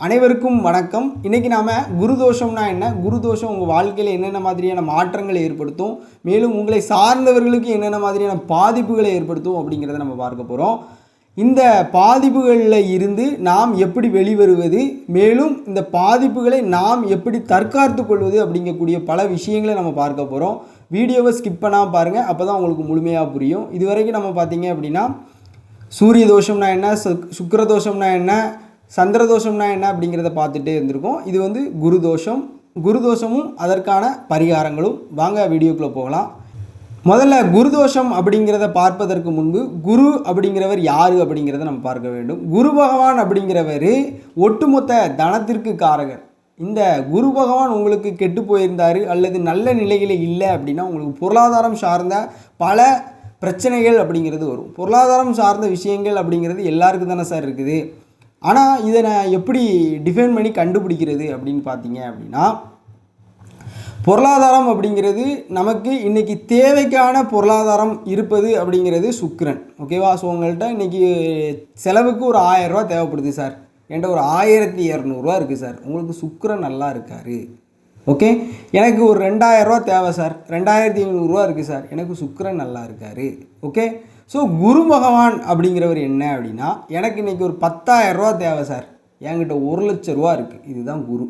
அனைவருக்கும் வணக்கம். இன்றைக்கி நாம் குரு தோஷம்னா என்ன? குரு தோஷம் உங்கள் வாழ்க்கையில் என்னென்ன மாதிரியான மாற்றங்களை ஏற்படுத்தும்? மேலும் உங்களை சார்ந்தவர்களுக்கு என்னென்ன மாதிரியான பாதிப்புகளை ஏற்படுத்தும் அப்படிங்கிறத நம்ம பார்க்க போகிறோம் இந்த பாதிப்புகளில் இருந்து நாம் எப்படி வெளிவருவது? மேலும் இந்த பாதிப்புகளை நாம் எப்படி தற்காத்து கொள்வது? அப்படிங்கக்கூடிய பல விஷயங்களை நம்ம பார்க்க போகிறோம் வீடியோவை ஸ்கிப் பண்ணால் பாருங்கள் அப்போ தான் உங்களுக்கு முழுமையாக புரியும். இது வரைக்கும் நம்ம பார்த்தீங்க அப்படின்னா சூரிய தோஷம்னா என்ன? சுக்- சுக்கிர தோஷம்னா என்ன? சந்திரதோஷம்னா என்ன அப்படிங்கிறத பார்த்துட்டே இருந்திருக்கோம். இது வந்து குரு தோஷம் குரு தோஷமும் அதற்கான பரிகாரங்களும். வாங்க வீடியோக்குள்ளே போகலாம். முதல்ல குரு தோஷம் அப்படிங்கிறத பார்ப்பதற்கு முன்பு குரு அப்படிங்கிறவர் யார் அப்படிங்கிறத நம்ம பார்க்க வேண்டும். குரு பகவான் அப்படிங்கிறவர் ஒட்டுமொத்த தனத்திற்கு காரகர். இந்த குரு பகவான் உங்களுக்கு கெட்டு போயிருந்தார் அல்லது நல்ல நிலையில் இல்லை அப்படின்னா உங்களுக்கு பொருளாதாரம் சார்ந்த பல பிரச்சனைகள் அப்படிங்கிறது வரும். பொருளாதாரம் சார்ந்த விஷயங்கள் அப்படிங்கிறது எல்லாருக்கும் தானே சார் இருக்குது. ஆனால் இதை நான் எப்படி டிஃபைன் பண்ணி கண்டுபிடிக்கிறது அப்படின்னு பார்த்தீங்க அப்படின்னா பொருளாதாரம் அப்படிங்கிறது நமக்கு இன்றைக்கி தேவைக்கான பொருளாதாரம் இருப்பது அப்படிங்கிறது சுக்கிரன். ஓகேவா ஸோ உங்கள்கிட்ட இன்னைக்கு செலவுக்கு ஒரு ஆயிரம் தேவைப்படுது சார் என்கிட்ட ஒரு ஆயிரத்தி இரநூறுவா இருக்குது சார் உங்களுக்கு சுக்கிரன் நல்லா இருக்காரு. ஓகே எனக்கு ஒரு ரெண்டாயிரரூவா தேவை சார் ரெண்டாயிரத்தி ஐநூறுரூவா இருக்குது சார் எனக்கு சுக்கிரன் நல்லா இருக்காரு. ஓகே ஸோ குரு பகவான் அப்படிங்கிறவர் என்ன அப்படின்னா எனக்கு இன்றைக்கி ஒரு 10000 ரூபா தேவை சார். என்கிட்ட ஒரு லட்ச ரூபா இருக்குது இதுதான் குரு.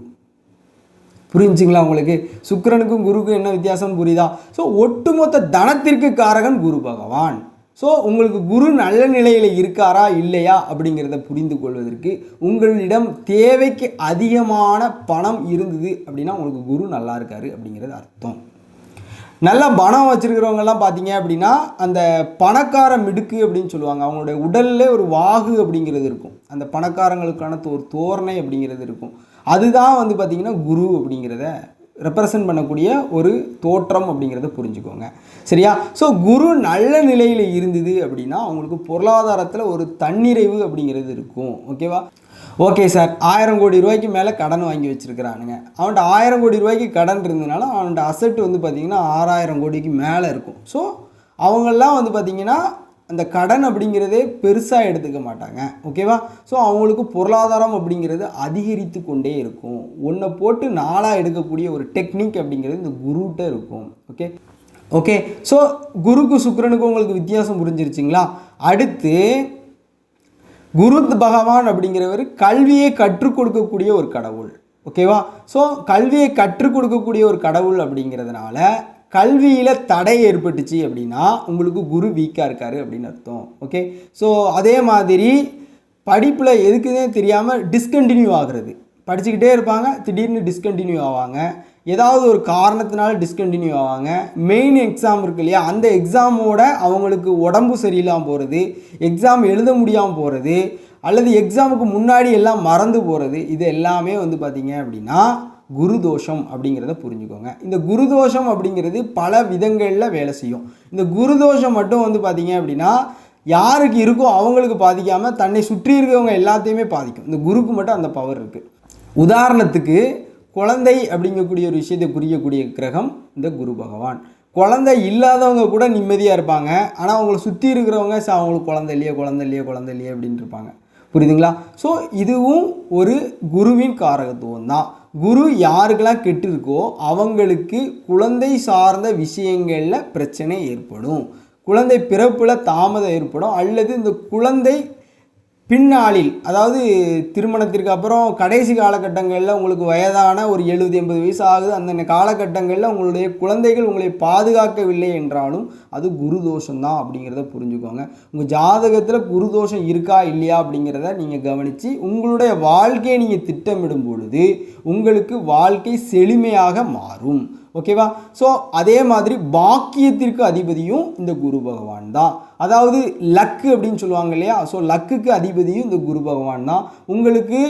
புரிஞ்சுங்களா உங்களுக்கு? சுக்கிரனுக்கும் குருக்கும் என்ன வித்தியாசம் புரியுதா? ஸோ ஒட்டுமொத்த தனத்திற்கு காரகன் குரு பகவான். ஸோ உங்களுக்கு குரு நல்ல நிலையில் இருக்காரா இல்லையா அப்படிங்கிறத புரிந்து கொள்வதற்கு உங்களிடம் தேவைக்கு அதிகமான பணம் இருந்தது அப்படின்னா உங்களுக்கு குரு நல்லா இருக்காரு அப்படிங்கிறது அர்த்தம். நல்ல பணம் வச்சுருக்கிறவங்கெல்லாம் பார்த்தீங்க அப்படின்னா அந்த பணக்கார மிடுக்கு அப்படின்னு சொல்லுவாங்க. அவங்களுடைய உடல்ல ஒரு வாகு அப்படிங்கிறது இருக்கும். அந்த பணக்காரங்களுக்கான ஒரு தோரணை அப்படிங்கிறது இருக்கும். அதுதான் வந்து பார்த்திங்கன்னா குரு அப்படிங்கிறத ரெப்ரசன்ட் பண்ணக்கூடிய ஒரு தோற்றம் அப்படிங்கிறத புரிஞ்சுக்கோங்க. சரியா? ஸோ குரு நல்ல நிலையில் இருந்தது அப்படின்னா அவங்களுக்கு பொருளாதாரத்தில் ஒரு தன்னிறைவு அப்படிங்கிறது இருக்கும். ஓகேவா ஓகே சார் ஆயிரம் கோடி ரூபாய்க்கு மேலே கடன் வாங்கி வச்சுருக்கிறானுங்க. அவன்கிட்ட ஆயிரம் கோடி ரூபாய்க்கு கடன் இருந்ததுனால அவன்கிட்ட அசெட் வந்து பார்த்திங்கன்னா ஆறாயிரம் கோடிக்கு மேலே இருக்கும். ஸோ அவங்கெல்லாம் வந்து பார்த்திங்கன்னா அந்த கடன் அப்படிங்கிறதே பெருசாக எடுத்துக்க மாட்டாங்க. ஓகேவா ஸோ அவங்களுக்கு பொருளாதாரம் அப்படிங்கிறது அதிகரித்து கொண்டே இருக்கும். ஒன்றை போட்டு நாளாக எடுக்கக்கூடிய ஒரு டெக்னிக் அப்படிங்கிறது இந்த குருட்ட இருக்கும். ஓகே ஓகே ஸோ குருக்கு சுக்கரனுக்கும் உங்களுக்கு வித்தியாசம் புரிஞ்சிருச்சிங்களா? அடுத்து குரு பகவான் அப்படிங்கிறவர் கல்வியை கற்றுக் கொடுக்கக்கூடிய ஒரு கடவுள். ஓகேவா ஸோ கல்வியை கற்றுக் கொடுக்கக்கூடிய ஒரு கடவுள் அப்படிங்கிறதுனால கல்வியில் தடை ஏற்பட்டுச்சு அப்படின்னா உங்களுக்கு குரு வீக்காக இருக்காரு அப்படின்னு அர்த்தம். ஓகே ஸோ அதே மாதிரி படிப்பில் எதுக்குன்னே தெரியாமல் டிஸ்கண்டினியூ ஆகிறது. படிச்சுக்கிட்டே இருப்பாங்க திடீர்னு டிஸ்கண்டினியூ ஆவாங்க. ஏதாவது ஒரு காரணத்தினால டிஸ்கண்டினியூ ஆவாங்க. மெயின் எக்ஸாம் இருக்கு இல்லையா? அந்த எக்ஸாமோட அவங்களுக்கு உடம்பு சரியில்லாமல் போகிறது எக்ஸாம் எழுத முடியாமல் போகிறது அல்லது எக்ஸாமுக்கு முன்னாடி எல்லாம் மறந்து போகிறது இது எல்லாமே வந்து பார்த்தீங்க அப்படின்னா குரு தோஷம் அப்படிங்கிறத புரிஞ்சுக்கோங்க. இந்த குரு தோஷம் அப்படிங்கிறது பல விதங்களில் வேலை செய்யும். இந்த குரு தோஷம் மட்டும் வந்து பார்த்திங்க அப்படின்னா யாருக்கு இருக்கோ அவங்களுக்கு பாதிக்காமல் தன்னை சுற்றி இருக்கிறவங்க எல்லாத்தையுமே பாதிக்கும். இந்த குருக்கு மட்டும் அந்த பவர் இருக்குது உதாரணத்துக்கு குழந்தை அப்படிங்கக்கூடிய ஒரு விஷயத்தை குறிக்கக்கூடிய கிரகம் இந்த குரு பகவான். குழந்தை இல்லாதவங்க கூட நிம்மதியாக இருப்பாங்க. ஆனால் அவங்கள சுற்றி இருக்கிறவங்க "ச, அவங்களுக்கு குழந்தை இல்லையே குழந்தை இல்லையே குழந்தை இல்லையே அப்படின்ட்டு இருப்பாங்க. புரியுதுங்களா? ஸோ இதுவும் ஒரு குருவின் காரகத்துவம் தான். குரு யாருக்கெல்லாம் கெட்டிருக்கோ அவங்களுக்கு குழந்தை சார்ந்த விஷயங்களில் பிரச்சனை ஏற்படும். குழந்தை பிறப்பில் தாமதம் ஏற்படும். அல்லது இந்த குழந்தை பின்னாளில் அதாவது திருமணத்திற்கு அப்புறம் கடைசி காலகட்டங்களில் உங்களுக்கு வயதான ஒரு எழுபது எண்பது வயசு ஆகுது. அந்த காலகட்டங்களில் உங்களுடைய குழந்தைகள் உங்களை பாதுகாக்கவில்லை என்றாலும் அது குரு தோஷம் தான் அப்படிங்கிறத புரிஞ்சுக்கோங்க. உங்கள் ஜாதகத்தில் குரு தோஷம் இருக்கா இல்லையா அப்படிங்கிறத நீங்கள் கவனித்து உங்களுடைய வாழ்க்கையை நீங்கள் திட்டமிடும் பொழுது உங்களுக்கு வாழ்க்கை செழுமையாக மாறும். ஓகேவா? ஸோ அதே மாதிரி பாக்கியத்திற்கு அதிபதியும் இந்த குரு பகவான் தான். அதாவது லக்கு அப்படின்னு சொல்லுவாங்க இல்லையா? ஸோ லக்குக்கு அதிபதியும் இந்த குரு பகவான் தான். உங்களுக்கு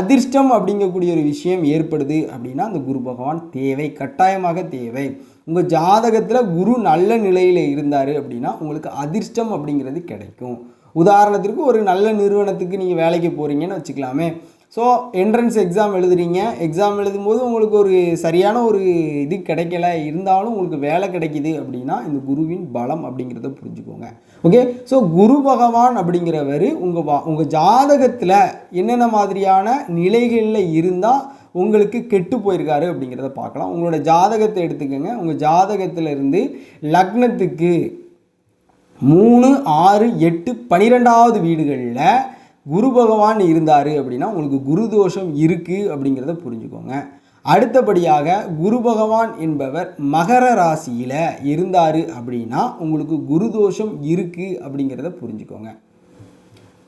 அதிர்ஷ்டம் அப்படிங்கக்கூடிய ஒரு விஷயம் ஏற்படுது அப்படின்னா அந்த குரு பகவான் தேவை. கட்டாயமாக தேவை. உங்கள் ஜாதகத்தில் குரு நல்ல நிலையில் இருந்தார் அப்படின்னா உங்களுக்கு அதிர்ஷ்டம் அப்படிங்கிறது கிடைக்கும். உதாரணத்திற்கு ஒரு நல்ல நிறுவனத்துக்கு நீங்கள் வேலைக்கு போகிறீங்கன்னு வச்சுக்கலாமே. ஸோ என்ட்ரன்ஸ் எக்ஸாம் எழுதுறீங்க. எக்ஸாம் எழுதும்போது உங்களுக்கு ஒரு சரியான ஒரு இது கிடைக்கல. இருந்தாலும் உங்களுக்கு வேலை கிடைக்குது அப்படின்னா இந்த குருவின் பலம் அப்படிங்கிறத புரிஞ்சுக்கோங்க. ஓகே ஸோ குரு பகவான் அப்படிங்கிறவர் உங்கள் வா உங்கள் ஜாதகத்தில் என்னென்ன மாதிரியான நிலைகளில் இருந்தால் உங்களுக்கு கெட்டு போயிருக்காரு அப்படிங்கிறத பார்க்கலாம். உங்களோட ஜாதகத்தை எடுத்துக்கோங்க. உங்கள் ஜாதகத்திலிருந்து லக்னத்துக்கு மூணு ஆறு எட்டு பன்னிரெண்டாவது வீடுகளில் குரு பகவான் இருந்தார் அப்படின்னா உங்களுக்கு குரு தோஷம் இருக்குது அப்படிங்கிறத புரிஞ்சுக்கோங்க. அடுத்தபடியாக குரு பகவான் என்பவர் மகர ராசியில் இருந்தார் அப்படின்னா உங்களுக்கு குரு தோஷம் இருக்குது அப்படிங்கிறத புரிஞ்சுக்கோங்க.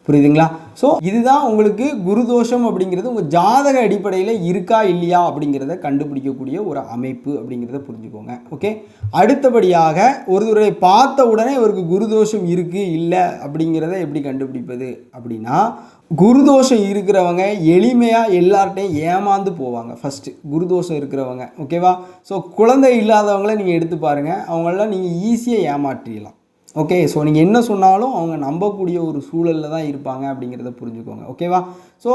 புரியுதுங்களா? ஸோ இதுதான் உங்களுக்கு குருதோஷம் அப்படிங்கிறது உங்கள் ஜாதக அடிப்படையில் இருக்கா இல்லையா அப்படிங்கிறத கண்டுபிடிக்கக்கூடிய ஒரு அமைப்பு அப்படிங்கிறத புரிஞ்சுக்கோங்க. ஓகே அடுத்தபடியாக ஒருவரை பார்த்த உடனே இவருக்கு குருதோஷம் இருக்குது இல்லை அப்படிங்கிறத எப்படி கண்டுபிடிப்பது அப்படின்னா குருதோஷம் இருக்கிறவங்க எளிமையாக எல்லார்ட்டையும் ஏமாந்து போவாங்க. ஃபஸ்ட்டு குருதோஷம் இருக்கிறவங்க. ஓகேவா ஸோ குழந்தை இல்லாதவங்கள நீங்கள் எடுத்து பாருங்கள் அவங்களெலாம் நீங்கள் ஈஸியாக ஏமாற்றிடலாம். ஓகே ஸோ நீங்கள் என்ன சொன்னாலும் அவங்க நம்பக்கூடிய ஒரு சூழலில் தான் இருப்பாங்க அப்படிங்கிறத புரிஞ்சுக்கோங்க. ஓகேவா ஸோ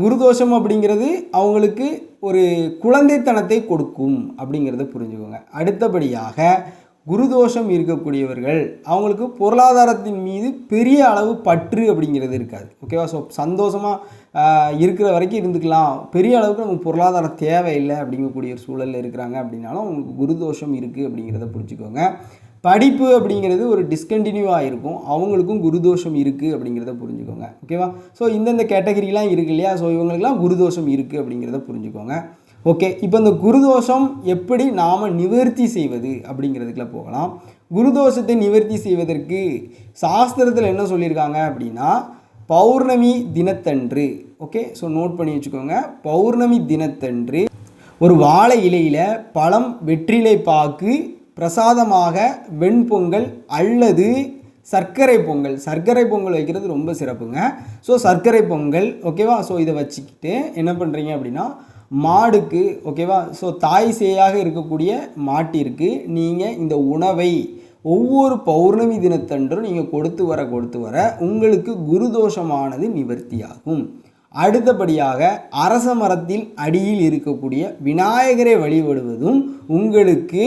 குருதோஷம் அப்படிங்கிறது அவங்களுக்கு ஒரு குழந்தைத்தனத்தை கொடுக்கும் அப்படிங்கிறத புரிஞ்சுக்கோங்க. அடுத்தபடியாக குருதோஷம் இருக்கக்கூடியவர்கள் அவங்களுக்கு பொருளாதாரத்தின் மீது பெரிய அளவு பற்று அப்படிங்கிறது இருக்காது. ஓகேவா ஸோ சந்தோஷமாக இருக்கிற வரைக்கும் இருந்துக்கலாம். பெரிய அளவுக்கு நமக்கு பொருளாதாரம் தேவையில்லை அப்படிங்கக்கூடிய ஒரு சூழலில் இருக்கிறாங்க அப்படின்னாலும் அவங்களுக்கு குருதோஷம் இருக்குது அப்படிங்கிறத புரிஞ்சுக்கோங்க. படிப்பு அப்படிங்கிறது ஒரு டிஸ்கண்டினியூவாக இருக்கும். அவங்களுக்கும் குருதோஷம் இருக்குது அப்படிங்கிறத புரிஞ்சுக்கோங்க. ஓகேவா ஸோ இந்தந்த கேட்டகரிலாம் இருக்கு இல்லையா? ஸோ இவங்களுக்குலாம் குருதோஷம் இருக்குது அப்படிங்கிறத புரிஞ்சுக்கோங்க. ஓகே இப்போ இந்த குருதோஷம் எப்படி நாம் நிவர்த்தி செய்வது அப்படிங்கிறதுக்குள்ள போகலாம். குருதோஷத்தை நிவர்த்தி செய்வதற்கு சாஸ்திரத்தில் என்ன சொல்லியிருக்காங்க அப்படின்னா பௌர்ணமி தினத்தன்று. ஓகே ஸோ நோட் பண்ணி வச்சுக்கோங்க. பௌர்ணமி தினத்தன்று ஒரு வாழை இலையில் பழம் வெற்றிலை பாக்கு பிரசாதமாக வெண்பொங்கல் அல்லது சர்க்கரை பொங்கல். சர்க்கரை பொங்கல் வைக்கிறது ரொம்ப சிறப்புங்க. ஸோ சர்க்கரை பொங்கல் ஓகேவா ஸோ இதை வச்சுக்கிட்டு என்ன பண்ணுறீங்க அப்படின்னா மாடுக்கு ஓகேவா ஸோ தாய் சேயாக இருக்கக்கூடிய மாட்டிற்கு நீங்கள் இந்த உணவை ஒவ்வொரு பௌர்ணமி தினத்தன்றும் நீங்கள் கொடுத்து வர கொடுத்து வர உங்களுக்கு குருதோஷமானது நிவர்த்தியாகும். அடுத்தபடியாக அரச மரத்தில் அடியில் இருக்கக்கூடிய விநாயகரை வழிபடுவதும் உங்களுக்கு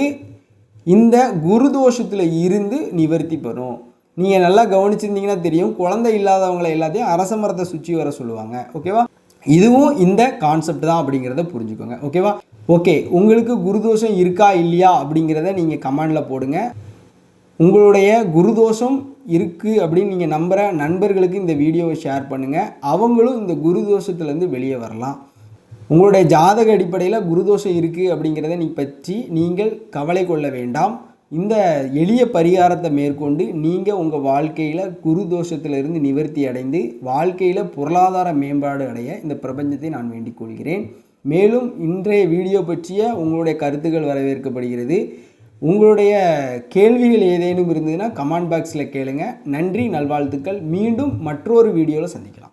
இந்த குரு தோஷத்தில் இருந்து நிவர்த்தி பெறும் நீங்கள் நல்லா கவனிச்சிருந்தீங்கன்னா தெரியும். குழந்தை இல்லாதவங்களை எல்லாத்தையும் அரச மரத்தை சுற்றி வர சொல்லுவாங்க. ஓகேவா இதுவும் இந்த கான்செப்ட் தான் அப்படிங்கிறத புரிஞ்சுக்கோங்க. ஓகேவா ஓகே உங்களுக்கு குருதோஷம் இருக்கா இல்லையா அப்படிங்கிறத நீங்கள் கமெண்டில் போடுங்க. உங்களுடைய குருதோஷம் இருக்குது அப்படின்னு நீங்கள் நம்புகிற நண்பர்களுக்கு இந்த வீடியோவை ஷேர் பண்ணுங்கள் அவங்களும் இந்த குருதோஷத்துலேருந்து வெளியே வரலாம். உங்களுடைய ஜாதக அடிப்படையில் குருதோஷம் இருக்குது அப்படிங்கிறத நீ பற்றி நீங்கள் கவலை கொள்ள வேண்டாம். இந்த எளிய பரிகாரத்தை மேற்கொண்டு நீங்கள் உங்கள் வாழ்க்கையில் குரு தோஷத்திலிருந்து நிவர்த்தி அடைந்து வாழ்க்கையில் பொருளாதார மேம்பாடு அடைய இந்த பிரபஞ்சத்தை நான் வேண்டிக் கொள்கிறேன். மேலும் இன்றைய வீடியோ பற்றிய உங்களுடைய கருத்துக்கள் வரவேற்கப்படுகிறது. உங்களுடைய கேள்விகள் ஏதேனும் இருந்ததுன்னா கமெண்ட் பாக்ஸில் கேளுங்க. நன்றி நல்வாழ்த்துக்கள். மீண்டும் மற்றொரு வீடியோவில் சந்திக்கலாம்.